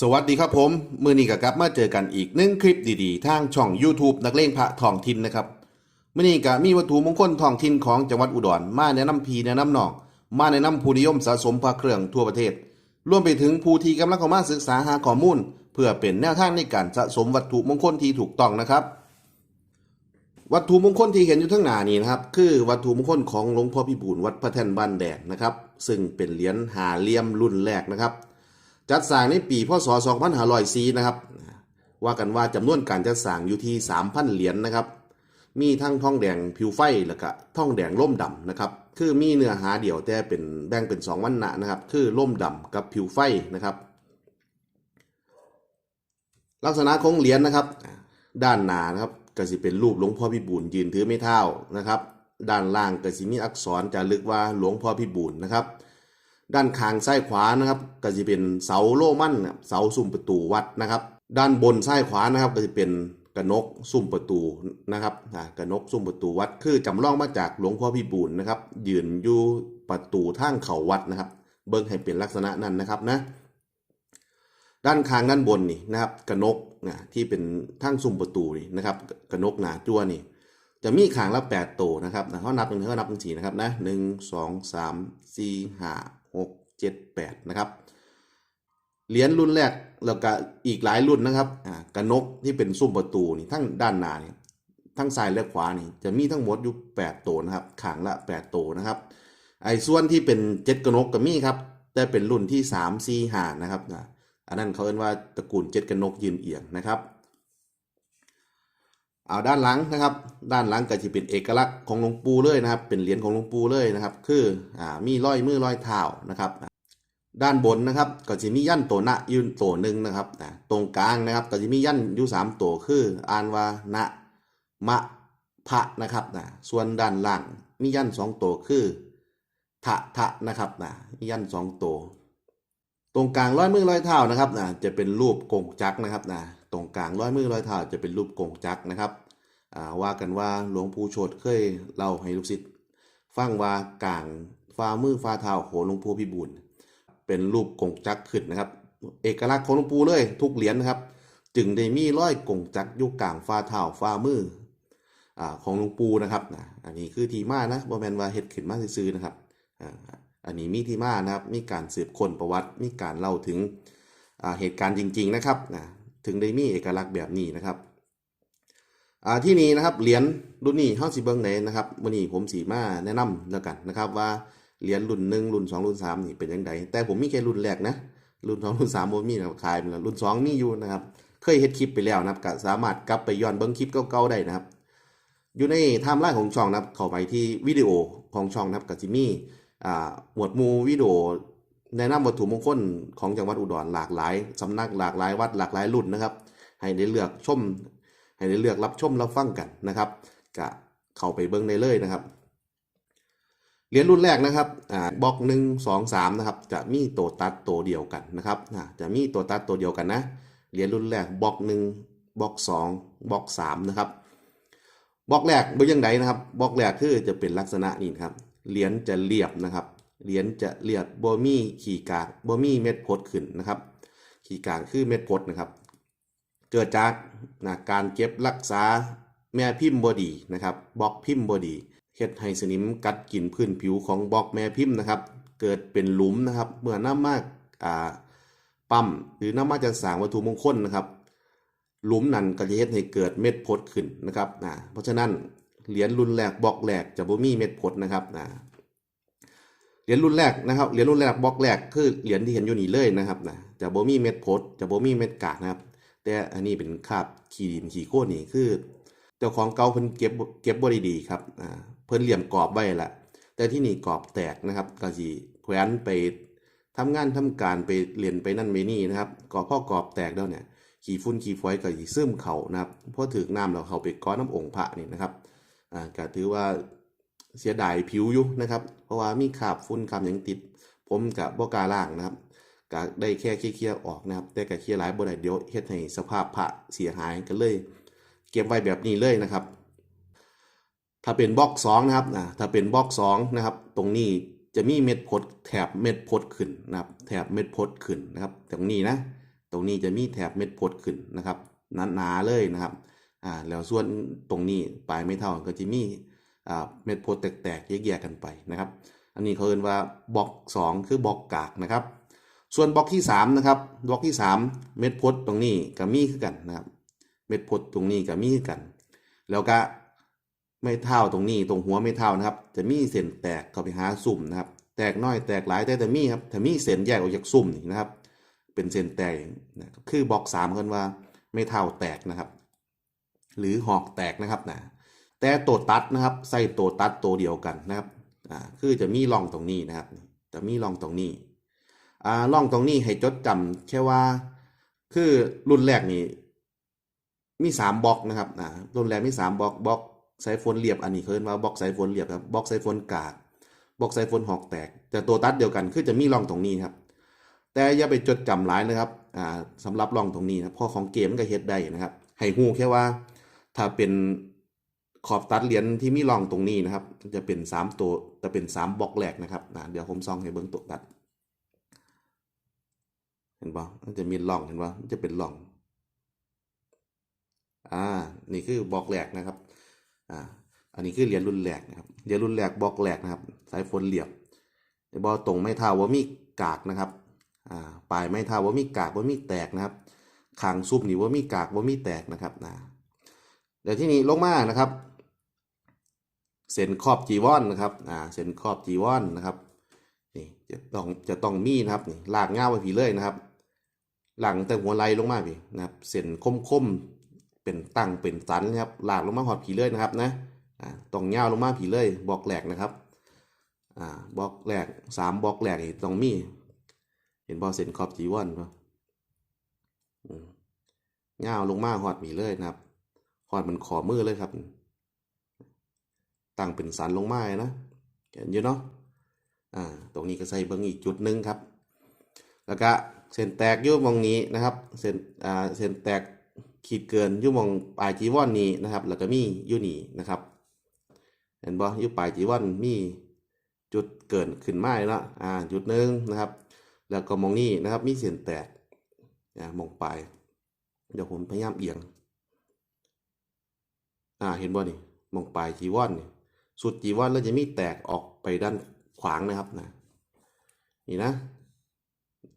สวัสดีครับผม มือนี้ก็กลับมาเจอกันอีกหนึ่งคลิปดีๆ ทางช่อง YouTube นักเลงพระทองทินนะครับ มือนี้ก็มีวัตถุมงคลทองทินของจังหวัดอุดร มาแนะนำพีแนะนำนอง มาแนะนำผู้นิยมสะสมพระเครื่องทั่วประเทศ รวมไปถึงผู้ที่กำลังเข้ามาศึกษาหาข้อมูล เพื่อเป็นแนวทางในการสะสมวัตถุมงคลที่ถูกต้องนะครับ วัตถุมงคลที่เห็นอยู่ทั้งหน้านี้นะครับ คือวัตถุมงคลของหลวงพ่อพิบูลวัดพระแท่นบ้านแดงนะครับ ซึ่งเป็นเหรียญหาเหลี่ยมรุ่นแรกนะครับ จัดสร้างในปีพศ2504นะครับ ว่ากันว่าจำนวนการจัดสร้างอยู่ที่ 3,000 เหรียญนะครับ มีทั้งทองแดงผิวไฟแล้วก็ทองแดงล่มดำนะครับ คือมีเนื้อหาเดี่ยวแต่เป็นแบ่งเป็น 2 วันนะนะครับ คือล่มดำกับผิวไฟนะครับ ลักษณะของเหรียญนะครับ ด้านหน้านะครับก็สิเป็นรูปหลวงพ่อพิบูลยืนถือไม้เท้านะครับ ด้านล่างก็สิมีอักษรจารึกว่าหลวงพ่อพิบูลนะครับ ด้านข้างซ้ายขวานะครับก็จะเป็นเสาโล่มั่นเสาซุ้มประตูวัดนะครับ ด้านบนซ้ายขวานะครับก็จะเป็นกระนกซุ้มประตูนะครับกระนกซุ้มประตูวัด คือจำลองมาจากหลวงพ่อพิบูลนะครับ ยืนอยู่ประตูทางเขาวัดนะครับ เบิ่งให้เป็นลักษณะนั้นนะครับนะ ด้านข้างด้านบนนี่นะครับกระนกนะที่เป็นทั้งซุ้มประตูนี่นะครับกระนกหนาจั่วนี่ จะมีขางละแปดตัวนะครับเขานับเป็นเขานับเป็นสี่นะครับนะหนึ่งสองสามสี่ห้า เจ็ดแปดนะครับเหรียญรุ่นแรกแล้วก็อีกหลายรุ่นนะครับอ่ากระนกที่เป็นซุ้มประตูนี่ทั้งด้านหน้านี่ทั้งซ้ายและขวานี่จะมีทั้งหมดอยู่แปดตัวนะครับขางละแปดตัวนะครับไอ้ส่วนที่เป็นเจ็ดกระนกก็มีครับแต่เป็นรุ่นที่สามสี่หานะครับอันนั้นเขาเรียกว่าตระกูลเจ็ดกระนกยืนเอียงนะครับ เอาด้านหลังนะครับ ด้านหลังก็จะเป็นเอกลักษณ์ของหลวงปู่เลยนะครับ เป็นเหรียญของหลวงปู่เลยนะครับ คืออ่ามีรอยมือรอยเท้านะครับ ด้านบนนะครับก็จะมียันตัวนะยืนตัวหนึ่งนะครับตรงกลางนะครับก็จะมียันอยู่สามตัวคืออ่านว่านะมะพะนะครับนะส่วนด้านล่างมียันสองตัวคือทะทะนะครับนะมียันสองตัว ตรงกลางร้อยมือร้อยเท้านะครับนะจะเป็นรูปกงจักนะครับนะ ตรงกลางร้อยมือร้อยเท้าจะเป็นรูปกงจักรนะครับว่ากันว่าหลวงปู่โชตเคยเล่าให้ลูกศิษย์ฟังว่ากลางฝ่ามือฝ่าเท้าของหลวงปู่พิบูลเป็นรูปกงจักรขึ้นนะครับ เอกลักษณ์ของหลวงปู่เลยทุกเหรียญนะครับ จึงได้มีร้อยกงจักรอยู่กลางฝ่าเท้าฝ่ามืออของหลวงปู่นะครับอันนี้คือทีมานะบ่แมนว่าเฮ็ดขึ้นมาซื่อนะครับอันนี้มีที่มานะครับ มีการสืบค้นประวัติ มีการเล่าถึงเหตุการณ์จริง ๆ นะครับนะ ถึงได้มีเอกลักษณ์แบบนี้นะครับอ่าที่นี้นะครับเหรียญรุ่นนี้เฮาสิเบิ่งไหนนะครับวันนี้ผมสีมาแนะนำแล้วกันนะครับว่าเหรียญรุ่นหนึ่งรุ่นสองรุ่นสามนี่เป็นยังไงแต่ผมมีแค่รุ่นแรกนะรุ่นสองรุ่นสามผมมีนะขายไปแล้วรุ่นสองมีอยู่นะครับเคยเฮ็ดคลิปไปแล้วนะครับก็สามารถกลับไปย้อนเบิ่งคลิปเก่าๆได้นะครับ อยู่ในไทม์ไลน์ของช่องนะครับเข้าไปที่วิดีโอของช่องนะครับกับจิมี่อ่าหมวดหมู่วิดีโอ แนะนำวัตถุมงคลของจังหวัดอุดรหลากหลายสำนักหลากหลายวัดหลากหลายรุ่นนะครับ ให้ได้เลือกชม ให้ได้เลือกรับชมรับฟังกันนะครับก็เข้าไปเบิ้งได้เลยนะครับเหรียญรุ่นแรกนะครับอ่าบล็อกหนึ่งสองสามนะครับจะมีตัวตัดตัวเดียวกันนะครับอ่าจะมีตัวตัดตัวเดียวกันนะเหรียญรุ่นแรกบล็อกหนึ่งบล็อกสองบล็อกสามนะครับบล็อกแรกเป็นยังไงนะครับบล็อกแรกคือจะเป็นลักษณะนี้นครับเหรียญจะเรียบนะครับ เหรียญจะเรียบบ่มีขีกากบ่มีเม็ดพดขึ้นนะครับ ขีกากคือเม็ดพดนะครับ เกิดจากนะการเก็บรักษาแม่พิมพ์บอดีนะครับบล็อกพิมพ์บอดีเฮ็ดให้สนิมกัดกินพื้นผิวของบล็อกแม่พิมพ์นะครับ เกิดเป็นหลุมนะครับ เมื่อน้ำมากอ่าปั๊มหรือน้ำมากจะสางวัตถุมงคลนะครับหลุมนั้นก็จะเฮ็ดให้เกิดเม็ดพดขึ้นนะครับนะเพราะฉะนั้นเหรียญรุ่นแรกบล็อกแรกจะบ่มีเม็ดพดนะครับนะ เหรียญรุ่นแรกนะครับเหรียญรุ่นแรกบล็อกแรกคือเหรียญที่เห็นอยู่นี่เลยนะครับนะจะโบมีเม็ดพดจะโบมีเม็ดกากนะครับ แต่อันนี้เป็นคาบขี้ดินขีโคลนนี่คือเจ้าของเก่าเพิ่นเก็บเก็บบ่ดีครับอ่าเพิ่นเหลี่ยมกรอบไว้ละแต่ที่นี่กรอบแตกนะครับก็สิแขวนไปทำงานทำการไปเรียนไปนั่นไปนี่นะครับกรอบพ่อกรอบแตกแล้วเนี่ยขี้ฝุ่นขี้ฝอยก็สิซึมเข้านะครับพอถึกน้ำแล้วเขาไปก้อนน้ำองค์พระนี่นะครับอ่าก็ถือว่า เสียดายผิวอยู่นะครับ เพราะว่ามีคราบฝุ่นคราบหยังติด ผมกับบ่กาล้างนะครับก็ได้แค่เคลียร์ออกนะครับ แต่ก็เคลียร์หลายบ่ได้เดี๋ยวเฮ็ดให้สภาพพระเสียหายก็เลย เก็บไว้แบบนี้เลยนะครับ ถ้าเป็นบล็อกสองนะครับอ่าถ้าเป็นบล็อกสองนะครับ ตรงนี้จะมีเม็ดพดแถบเม็ดพดขึ้นนะครับ แถบเม็ดพดขึ้นนะครับ ตรงนี้นะ ตรงนี้จะมีแถบเม็ดพดขึ้นนะครับหนาๆเลยนะครับอ่าแล้วส่วนตรงนี้ปลายไม่เท่าก็จะมี เม็ดโพดแตกๆแยกๆกันไปนะครับ อันนี้เขาเรียกว่าบล็อก 2 คือบล็อกกากนะครับ ส่วนบล็อกที่3นะครับบล็อกที่ 3 เม็ดพดตรงนี้ก็มีคือกันนะครับเม็ดพดตรงนี้ก็มีคือกัน แล้วก็ไม่เท่าตรงนี้ตรงหัวไม่เท่านะครับ จะมีเส้นแตกเข้าไปหาสุ่มนะครับ แตกน้อยแตกหลายแต่แต่มีครับถ้ามีเส้นแยกออกจากสุ่มนี่นะครับ เป็นเส้นแตกนะครับคือบล็อกสามกันว่าไม่เท่าแตกนะครับ หรือหอกแตกนะครับนะ แต่ตัวตัดนะครับใส่ตัวตัดตัวเดียวกันนะครับอ่าคือจะมีร่องตรงนี้นะครับ จะมีร่องตรงนี้อ่าร่องตรงนี้ให้จดจำแค่ว่า คือรุ่นแรกนี่มีสามบล็อกนะครับอ่ารุ่นแรกมีสามบล็อกบล็อกสายฝนเรียบอันนี้เขาเรียกว่าบล็อกสายฝนเรียบครับบล็อกสายฝนกากบล็อกสายฝนหอกแตก แต่ตัวตัดเดียวกันคือจะมีร่องตรงนี้ครับ แต่อย่าไปจดจำหลายนะครับอ่าสำหรับร่องตรงนี้นะเพราะของเกมมันก็เฮ็ดได้นะครับ ให้ฮู้แค่ว่า ถ้าเป็น ขอบตัดเหรียญที่มีร่องตรงนี้นะครับ จะเป็นสามตัวจะเป็นสามบล็อกแรกนะครับนะเดี๋ยวผมซองให้เบิ่งตัวตัด เห็นปะมันจะมีร่องเห็นปะมันจะเป็นร่อง อ่า นี่คือบล็อกแรกนะครับ อ่า อันนี้คือเหรียญรุ่นแรกนะครับเหรียญรุ่นแรกบล็อกแรกนะครับ สายฝนเหลียบบอตรงไม่เท่าว่ามีกากนะครับ อ่า ปลายไม่เท่าว่ามีกากว่ามีแตกนะครับขางซุปนี่ว่ามีกากว่ามีแตกนะครับนะเดี๋ยวที่นี้ลงมานะครับ เส้นขอบจีวอนนะครับอ่าเส้นขอบจีวอนนะครับนี่จะต้องจะต้องมีนะครับนี่ลากเงาไปผีเลยนะครับ หลังแต่หัวไหลลงมาพี่นะครับเส้นคมๆเป็นตั้งเป็นสันนะครับลากลงมาหอดผีเลยนะครับนะอ่าต้องเงาลงมาผีเลยบอกแหลกนะครับอ่าบล็อกแรกสามบล็อกแรกนี่ต้องมี เห็นบอเส้นขอบจีวอนปะเงาลงมาหอดหมีเลยนะครับหอดมันขอมือเลยครับ ตั้งเป็นสันลงมานะเห็นอยู่เนาะอ่าตรงนี้ก็ใส่เบิ้งอีกจุดหนึ่งครับ แล้วก็เส้นแตกอยู่มองนี้นะครับเส้นอ่าเส้นแตกขีดเกินอยู่มองปลายจีวอนนี้นะครับ แล้วก็มีอยู่นี่นะครับ เห็นบ่อยู่ปลายจีวอนมีจุดเกินขึ้นมาแล้วอ่าจุดหนึ่งนะครับ แล้วก็มองนี่นะครับ มีเส้นแตกอ่ามองปลายเดี๋ยวผมพยายามเอียงอ่าเห็นบ่นี่มองปลายจีวอนนี่ สุดจีวอนแล้วจะมีแตกออกไปด้านขวางนะครับนะนี่นะ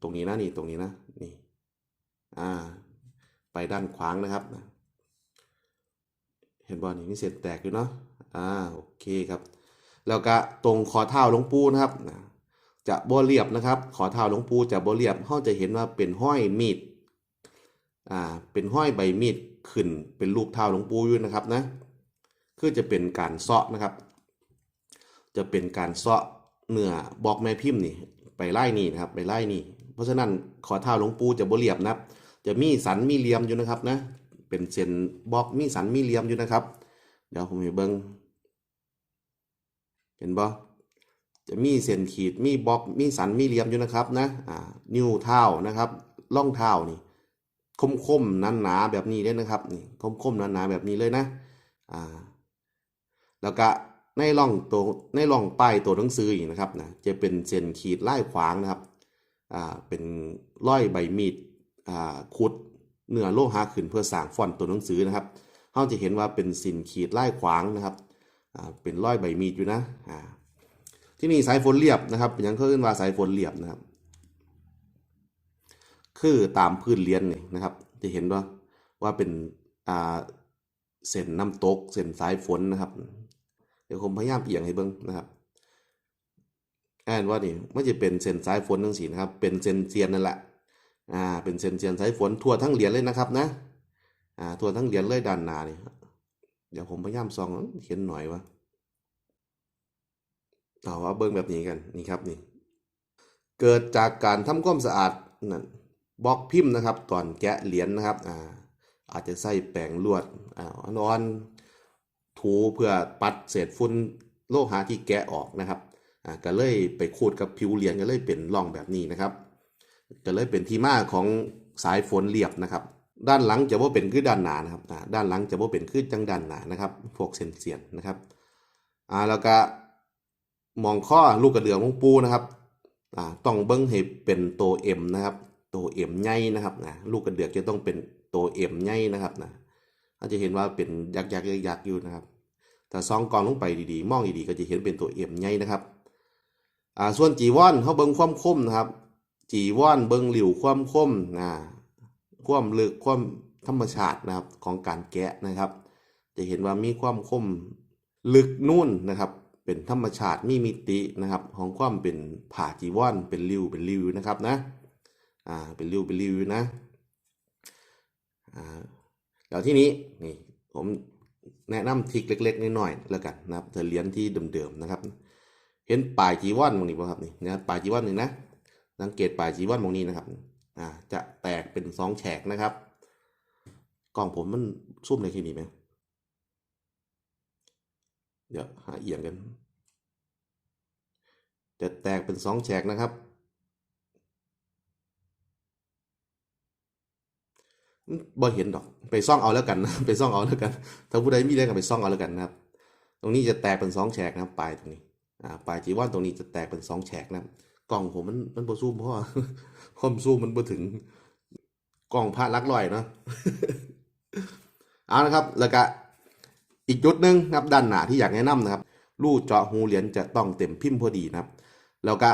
ตรงนี้นะนี่ตรงนี้นะนี่อ่าไปด้านขวางนะครับนะเห็นบ่นี่มีเส้นแตกอยู่เนาะอ่าโอเคครับแล้วก็ตรงขอเท้าหลวงปู่นะครับนะจะบ่เรียบนะครับ ขอเท้าหลวงปู่จะบ่เรียบเราจะเห็นว่าเป็นห้อยมีดอ่าเป็นห้อยใบมีดขึ้นเป็นรูปเท้าหลวงปู่อยู่นะครับนะ คือจะเป็นการเซาะนะครับ จะเป็นการเซาะเนื้อบล็อกแม่พิมพ์นี่ไปไล่นี่นะครับไปไล่นี่ เพราะฉะนั้นขอเท้าหลวงปู่จะบเรียบนะจะมีสันมีเหลี่ยมอยู่นะครับนะเป็นเส้นบล็อกมีสันมีเหลี่ยมอยู่นะครับ เดี๋ยวผมให้เบิ่งเห็นบ่จะมีเส้นขีดมีบล็อกมีสันมีเหลี่ยมอยู่นะครับนะอ่านิ้วเท้านะครับร่องเท้านี่คมคมๆหนาๆแบบนี้เลยนะครับนี่คมคมๆหนาๆแบบนี้เลยนะอ่า แล้วก็ในร่องตัวในร่องป้ายตัวหนังสืออีกนะครับนะจะเป็นเส้นขีดไล่ขวางนะครับอ่าเป็นร้อยใบมีดอ่าขุดเนื้อโลหะขึ้นเพื่อสร้างฟอนต์ตัวหนังสือนะครับเราจะเห็นว่าเป็นสินขีดไล่ขวางนะครับอ่าเป็นร้อยใบมีดอยู่นะอ่าที่นี่สายฝนเรียบนะครับย่างเขาเรียกว่าสายฝนเรียบนะครับ คือตามพื้นเรียนนี่นะครับ จะเห็นว่าว่าเป็นอ่าเส้นน้ำตกเส้นสายฝนนะครับ เดี๋ยวผมพยายามเอียงให้เบิ่งนะครับแอนว่านี่มันจะเป็นเส้นสายฝนทั้งสีนะครับเป็นเส้นเซียนนั่นแหละอ่าเป็นเส้นเซียนสายฝนทั่วทั้งเหรียญเลยนะครับนะอ่าทั่วทั้งเหรียญเลยด้านหน้านี่เดี๋ยวผมพยายามส่องเห็นหน่อยว่าเอาว่าเบิ่งแบบนี้กันนี่ครับนี่เกิดจากการทำความสะอาดนั่นบล็อกพิมพ์นะครับ ตอนแกะเหรียญนะครับอ่าอาจจะใส่แป้งลวดอ่านอน ถูเพื่อปัดเศษฝุ่นโลหะที่แกะออกนะครับอ่าก็เลยไปขูดกับผิวเหรียญก็เลยเป็นร่องแบบนี้นะครับ ก็เลยเป็นที่มาของสายฝนเรียบนะครับ ด้านหลังจะว่าเป็นคือด้านหนานะครับอ่าด้านหลังจะว่าเป็นคือจังด้านหนานะครับ พวกเส้นเสียนนะครับอ่าแล้วก็มองข้อลูกกระเดือกของปูนะครับอ่าต้องเบิ้งให้เป็นตัว M นะครับ ตัวเอ็มใหญ่นะครับนะลูกกระเดือกจะต้องเป็นตัวเอ็มใหญ่นะครับนะ เราจะเห็นว่าเป็นยักษ์ยักษ์ยักษ์ยักอยู่นะครับ แต่ซองกองลงไปดีๆ มองดีๆ ก็จะเห็นเป็นตัวเอ็มใหญ่นะครับ อ่า ส่วนจีวอนเขาเบิ้งความคมนะครับ จีวอนเบิ้งหลิวความคมนะความลึกความธรรมชาตินะครับของการแกะนะครับ จะเห็นว่ามีความคมลึกนุ่นนะครับ เป็นธรรมชาติมีมิตินะครับ ของความเป็นผ่าจีวอนเป็นริ้วเป็นริ้วนะครับนะ อ่า เป็นริ้วเป็นริ้วนะ อ่า แล้วที่นี้นี่ผมแนะนำทริกเล็ก ๆน้อยๆแล้วกันนะครับจะเหรียญที่เดิมๆนะครับ เห็นปลายจีวอนตรงนี้ป่ะครับนี่นะปลายจีวอนหนึ่งนะสังเกตปลายจีวอนตรงนี้นะครับอ่าจะแตกเป็นสองแฉกนะครับ กล้องผมมันซุ่มในที่นี้ไหมเดี๋ยวหาเอียงกันจะแตกเป็นสองแฉกนะครับอืม บ่เห็นดอก ไปซ่องเอาแล้วกัน ไปซ่องเอาแล้วกัน ถ้าผู้ใดมีเรื่องก็ไปซ่องเอาแล้วกันนะครับ ตรงนี้จะแตกเป็นสองแฉกนะครับปลายตรงนี้ อ่าปลายจีวอนตรงนี้จะแตกเป็นสองแฉกนะครับ กล้องผมมันมันบ่ซูมเพราะความซูมมันบ่ถึง กล้องพระลักลอยเนาะ เอานะครับ แล้วก็อีกจุดหนึ่งนะครับด้านหน้าที่อยากแนะนำนะครับรูเจาะหูเหรียญจะต้องเต็มพิมพ์พอดีนะครับ แล้วก็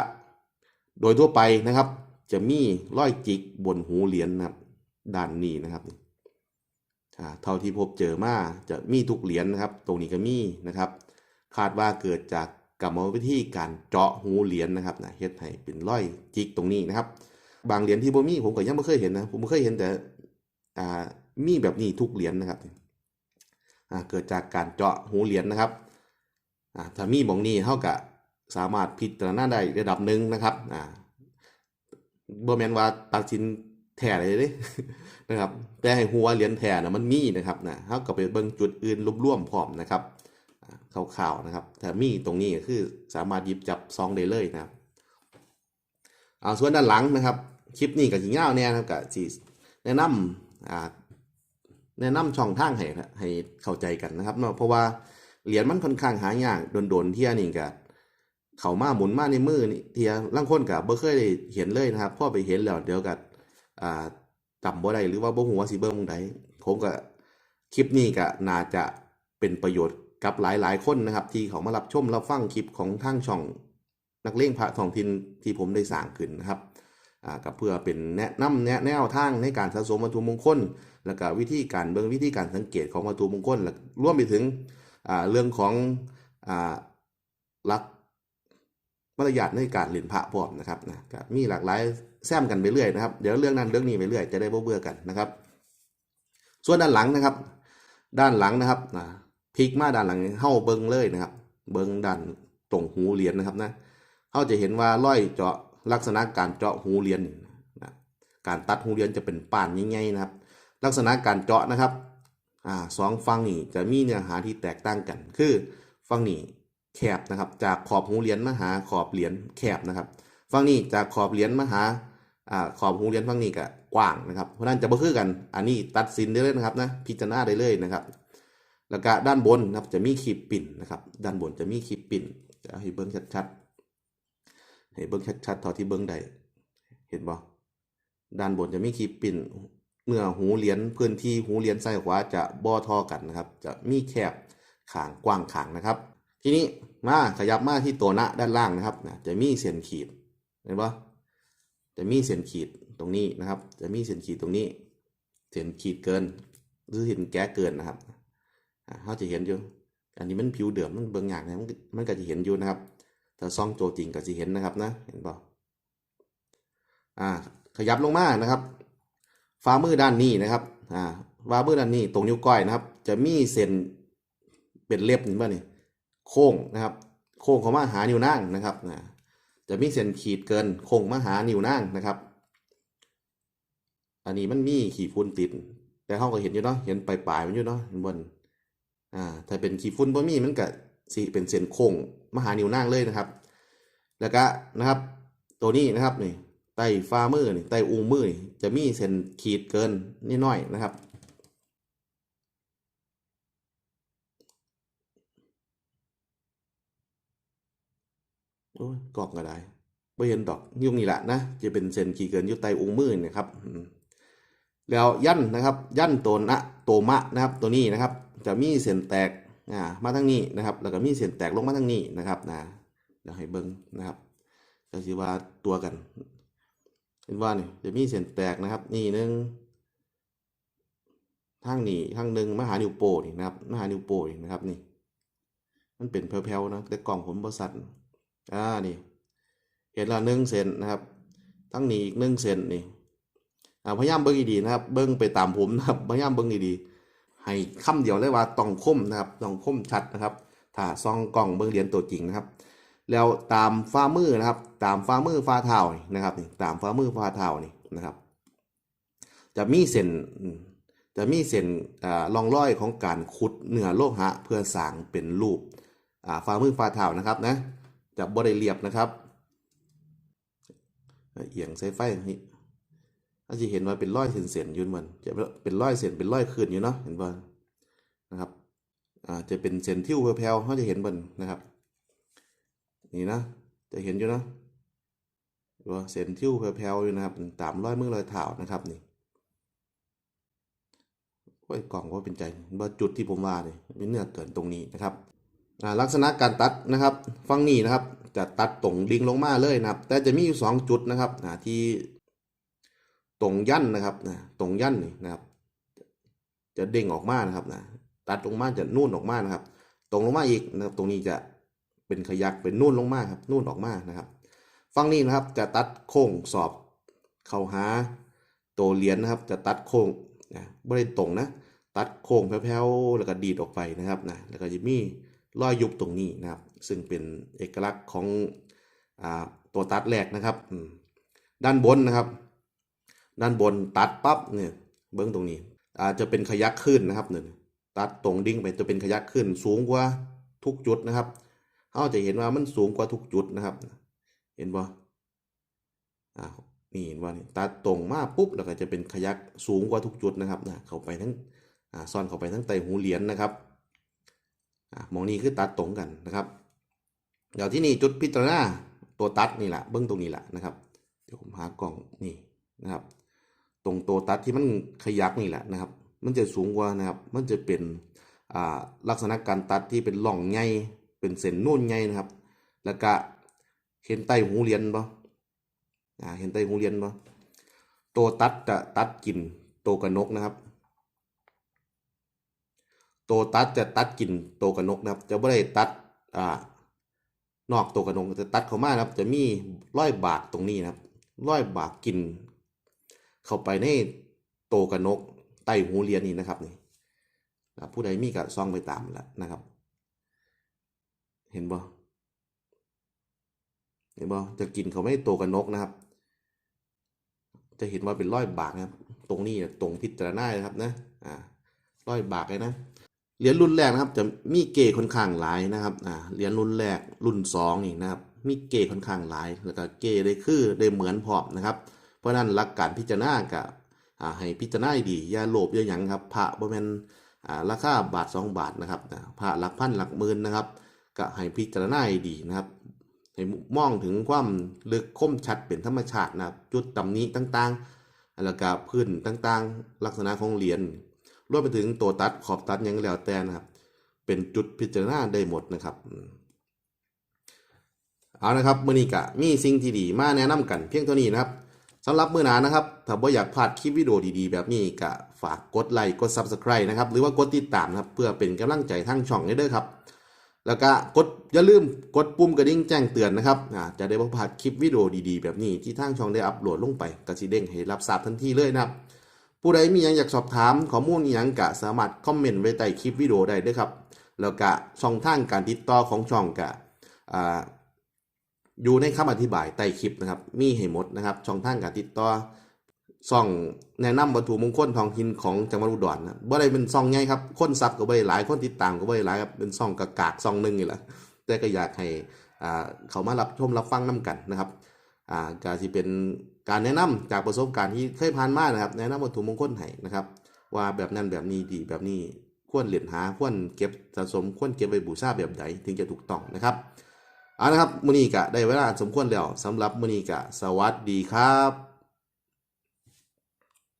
โดยทั่วไปนะครับ จะมีร้อยจิกบนหูเหรียญนะครับ ด้านนี้นะครับเท่าที่พบเจอมาจะมีทุกเหรียญนะครับ ตรงนี้ก็มีนะครับ คาดว่าเกิดจากกรรมวิธีการเจาะหูเหรียญนะครับนะเฮ็ดให้เป็นร้อยจิกตรงนี้นะครับ บางเหรียญที่บ่มีผมก็ยังไม่เคยเห็นนะผมไม่เคยเห็นแต่อ่ามีแบบนี้ทุกเหรียญนะครับอ่าเกิดจากการเจาะหูเหรียญนะครับอ่าถ้ามีบองนี้เท่ากับสามารถพิจารณาได้ระดับหนึ่งนะครับอ่าบ่แมนว่าตัดสิน แท้เลยเด้นะครับ แต่ให้หัวเหรียญแท้นะมันมีนะครับนะเท่ากับไปเบิ่งจุดอื่นรวมๆพร้อมนะครับข่าวๆนะครับถ้ามีตรงนี้คือสามารถหยิบจับซองได้เลยนะครับอ่าส่วนด้านหลังนะครับ คลิปนี้ก็สิยาแน่นะครับก็สิแนะนำอ่าแนะนำช่องทางให้ให้เข้าใจกันนะครับเนาะเพราะว่าเหรียญมันค่อนข้างหายากโดนๆเที่ยนี่ก็เข้ามาหมุนมาในมือนี่เที่ยลางคนก็บ่เคยเห็นเลยนะครับพอไปเห็นแล้วเดี๋ยวก็ อ่าจำบ่ได้หรือว่าบ่ฮู้ว่าสิเบิ่งมงใดผมก็คลิปนี้ก็น่าจะเป็นประโยชน์กับหลายๆ คนนะครับ ที่เขามารับชมรับฟังคลิปของทางช่อง นักเลงพระท้องถิ่นที่ผมได้สร้างขึ้นนะครับอ่าก็เพื่อเป็นแนะนำแนะแนวทางในการสะสมวัตถุมงคล แล้วก็วิธีการเบิ่งวิธีการสังเกตของวัตถุมงคลแล้วรวมไปถึงเรื่องของหลัก มารยาทในการเล่นพระพร้อมนะครับนะมีหลากหลายแซมกันไปเรื่อยนะครับ เดี๋ยวเรื่องนั้นเรื่องนี้ไปเรื่อยจะได้บ่เบื่อกันนะครับ ส่วนด้านหลังนะครับ ด้านหลังนะครับนะพลิกมาด้านหลังเฮาเบิงเลยนะครับ เบิงด้านตรงหูเหรียญนะครับนะเขาจะเห็นว่าร้อยเจาะลักษณะการเจาะหูเรียนนะการตัดหูเรียนจะเป็นป่านง่ายๆนะครับ ลักษณะการเจาะนะครับอ่าสองฝั่งนี่จะมีเนื้อหาที่แตกต่างกัน คือฝั่งนี้ แคบนะครับ จากขอบหูเหรียญมาหาขอบเหรียญแคบนะครับฝั่งนี้จากขอบเหรียญมาหาอ่าขอบหูเหรียญฝั่งนี้ก็กว้างนะครับ เพราะนั้นจะบ่คือกัน อันนี้ตัดสินได้เลยนะครับนะพิจารณาได้เลยนะครับ แล้วก็ด้านบนนะครับจะมีขีดปิ่นนะครับ ด้านบนจะมีขีดปิ่นจะให้เบิ่งชัดๆให้เบิ่งชัดๆเท่าที่เบิ่งได้เห็นบ่ด้านบนจะมีขีดปิ่นเนื้อหูเหรียญพื้นที่หูเหรียญซ้ายขวาจะบ่เทอกันนะครับ จะมีแคบขางกว้างขางนะครับ ทีนี้มาขยับมาที่ตัวหน้าด้านล่างนะครับนะจะมีเส้นขีดเห็นบ่จะมีเส้นขีดตรงนี้นะครับ จะมีเส้นขีดตรงนี้เส้นขีดเกิน หรือเห็นแก้เกินนะครับเขาจะเห็นอยู่ อันนี้มันผิวเดิมมันเบิ่งยากนะมันก็จะเห็นอยู่นะครับถ้าซ่องโจจริงก็จะเห็นนะครับนะเห็นปล่าอ่าขยับลงมานะครับฝ่ามือด้านนี้นะครับอ่าฝ่ามือด้านนี้ตรงนิ้วก้อยนะครับ จะมีเส้นเป็นเล็บนี่ป่ะนี่ โค้งนะครับ โค้งข้ามาหานิ้วนางนะครับนะจะมีเส้นขีดเกินโค้งมาหานิ้วนางนะครับ อันนี้มันมีขีดฝุ่นติด แต่เขาก็เห็นอยู่เนาะเห็นปลายๆมันอยู่เนาะบนอ่าถ้าเป็นขีดฝุ่นบ่มีมันก็สิเป็นเส้นโค้งมาหานิ้วนางเลยนะครับ แล้วก็นะครับ ตัวนี้นะครับนี่ใต้ามือนี่ใต้อุ้งมือนี่จะมีเส้นขีดเกินนิดหน่อยนะครับ โอ้ยกอกก็ได้บ่เห็นดอกยุ่งนี่แหละนะจะเป็นเส้นขีเกินยู่ใต้องค์มือนะครับแล้วยันนะครับยันโตนะโตมะนะครับตัวนี้นะครับ จะมีเส้นแตกอ่ามาทางนี้นะครับ แล้วก็มีเส้นแตกลงมาทางนี้นะครับนะเดี๋ยวให้เบิ่งนะครับก็สิว่าตัวกันเห็นว่านี่จะมีเส้นแตกนะครับ นี่หนึงทางนี้ทางหนึ่งมหานิวโปนี่นะครับมหานิวโป้นี่นะครับนี่ มันเป็นแผ่วๆนะแต่กล่องผมบริษัท อ่านี่ เห็นละหนึ่งเซนนะครับ ทั้งนี้อีกหนึ่งเซนนี่อ่าพยายามเบิ้งดีๆนะครับ เบิ้งไปตามผมนะครับพยายามเบิ้งดีๆให้คำเดียวเลยว่าต้องคมนะครับต้องคมชัดนะครับ ถ้าซองกล่องเบิ้งเหรียญตัวจริงนะครับ แล้วตามฝ่ามือนะครับ ตามฝ่ามือฝ่าเท้านี่นะครับนี่ตามฝ่ามือฝ่าเท้านี่นะครับ จะมีเส้นจะมีเส้นอ่าร่องรอยของการขุดเหนือโลหะเพื่อสร้างเป็นรูปอ่าฝ่ามือฝ่าเท้านะครับนะ จะบ่ได้เรียบนะครับ เอียงใส่ไฟนี่อาจจะเห็นว่าเป็นร้อยเส้นๆอยู่มันจะเป็นร้อยเส้นเป็นร้อยคืนอยู่เนาะเห็นบ่นะครับอ่าจะเป็นเส้นทิ้วแผ่วๆเขาจะเห็นบนนะครับ นี่นะจะเห็นอยู่เนาะว่าเส้นทิ้วแผ่วๆอยู่นะครับตามร้อยมือร้อยเท้านะครับนี่โอ้ยกล่องว่าเป็นใจว่าจุดที่ผมว่าเนี่ยเป็นเนื้อเกินตรงนี้นะครับ ลักษณะการตัดนะครับฝั่งนี้นะครับ จะตัดตรงลิงลงมาเลยนะครับ แต่จะมีอยู่สองจุดนะครับที่ตรงยันนะครับนะตรงยันนี่นะครับ จะเด้งออกมานะครับนะตัดลงมาจะนู่นออกมานะครับ ตรงลงมาอีกนะครับ ตรงนี้จะเป็นขยักเป็นนู่นลงมาครับนู่นออกมานะครับฝั่งนี้นะครับจะตัดโค้งสอบเข้าหาตัวเหรียญนะครับ จะตัดโค้งนะไม่ได้ตรงนะ ตัดโค้งแผ่วๆแล้วก็ดีดออกไปนะครับนะแล้วก็จะมี รอยยุบตรงนี้นะครับ ซึ่งเป็นเอกลักษณ์ของอตัวตัดแรกนะครับ ด้านบนนะครับ ด้านบนตัดปั๊บเนี่ยเบื้องตรงนี้อาจจะเป็นขยักขึ้นนะครับเนี่ยตัดตรงดิ่งไปจะเป็นขยักขึ้น สูงกว่าทุกจุดนะครับเราจะเห็นว่ามันสูงกว่าทุกจุดนะครับ เห็นบ่อ่านี่เห็นว่านี่ตัดตรงมาปุ๊บแล้วก็จะเป็นขยักสูงกว่าทุกจุดนะครับนะเข้าไปทั้งอ่าซ่อนเข้าไปทั้งไตหูเหรียญนะครับ มองนี้คือตัดตรงกันนะครับ เดี๋ยวที่นี่จุดพิจารณาตัวตัดนี่แหละเบื้องตรงนี้แหละนะครับ เดี๋ยวผมหากล่องนี่นะครับ ตรงตัวตัดที่มันขยักนี่แหละนะครับ มันจะสูงกว่านะครับ มันจะเป็นลักษณะการตัดที่เป็นหล่องใหญ่เป็นเส้นนุ่นใหญ่นะครับ แล้วก็เห็นใต้หูเรียนปะอ่าเห็นใต้หูเรียนปะตัวตัดจะตัดกินตัวกระนกนะครับ ตัวตัดจะตัดกินตัวกระนกนะครับ จะไม่ได้ตัดอ่านอกตัวกระนกจะตัดเข้ามานะครับ จะมีร้อยบากตรงนี้นะครับร้อยบากกิน เข้าไปในตัวกระนกใต้หูเรียนนี่นะครับนี่นผู้ใดมีกะซองไปตามแล้วนะครับ เห็นบ่เห็นบ่จะกินเขาไม่ตัวกระนกนะครับ จะเห็นว่าเป็นร้อยบากนะครับ ตรงนี้ตรงพิจารณานะครับนะอ่าร้อยบากเลยนะ เหรียญรุ่นแรกนะครับ จะมีเกค่อนข้างหลายนะครับอ่าเหรียญรุ่นแรกรุ่นสองนี่นะครับ มีเกค่อนข้างหลาย แล้วก็เกได้คือได้เหมือนพร้อมนะครับ เพราะฉะนั้นหลักการพิจารณากับอ่าให้พิจารณาดีอย่าโลภอย่าหยังครับพระบ่แม่นอ่าราคาบาทสองบาทนะครับพระหลักพันหลักหมื่นนะครับก็ให้พิจารณาดีนะครับให้มองถึงความลึกคมชัดเป็นธรรมชาตินะครับ จุดตำหนี้ต่างๆ แล้วก็พื้นต่างๆ ลักษณะของเหรียญ รวมไปถึงตัวตัดขอบตัดยังแล้วแต่นะครับ เป็นจุดพิจารณาได้หมดนะครับอืมเอานะครับมือนี้กะมีสิ่งที่ดีมาแนะนำกันเพียงเท่านี้นะครับสำหรับมือหนานะครับ ถ้าบ่อยากพลาดคลิปวิดีโอดีๆ แบบนี้กะฝากกดไลค์กด Subscribe นะครับ หรือว่ากดติดตามนะครับ เพื่อเป็นกำลังใจทั้งช่องนี้ด้วยครับ แล้วก็กดอย่าลืมกดปุ่มกระดิ่งแจ้งเตือนนะครับอ่าจะได้บ่พลาดคลิปวิดีโอดีๆ แบบนี้ที่ทางช่องได้อัปโหลดลงไปกระสิเด้งให้รับทราบทันทีเลยนะครับ ผู้ใดมีหยังอยากสอบถามข้อมูลอหยังกะสามารถคอมเมนต์ไว้ใต้คลิปวิดีโอได้ด้วยครับ แล้วก็ช่องทางการติดต่อของช่องกะอ่าอยู่ในคำอธิบายใต้คลิปนะครับ มีให้หมดนะครับช่องทางการติดต่อช่องแนะนำวัตถุมงคลทองถิ่นของจังหวัดอุดรนะบ่ได้เป็นช่องใหญ่ครับคนซับก็บ่ได้หลายคนติดตามก็บ่ได้หลายครับเป็นช่องกากๆช่องหนึ่งนี่แหละแต่ก็อยากให้เขามารับชมรับฟังนํกันนะครับอ่าก็สิเป็น การแนะนำจากประสบการณ์ที่เคยผ่านมานะครับ แนะนำวัตถุมงคลให้นะครับ ว่าแบบนั้นแบบนี้ดีแบบนี้ควรเหรียญหาควรเก็บสะสมควรเก็บไปบูชาแบบใดถึงจะถูกต้องนะครับเอานะครับมุนีกะได้เวลาสมควรแล้วสำหรับมุนีกะสวัสดีครับ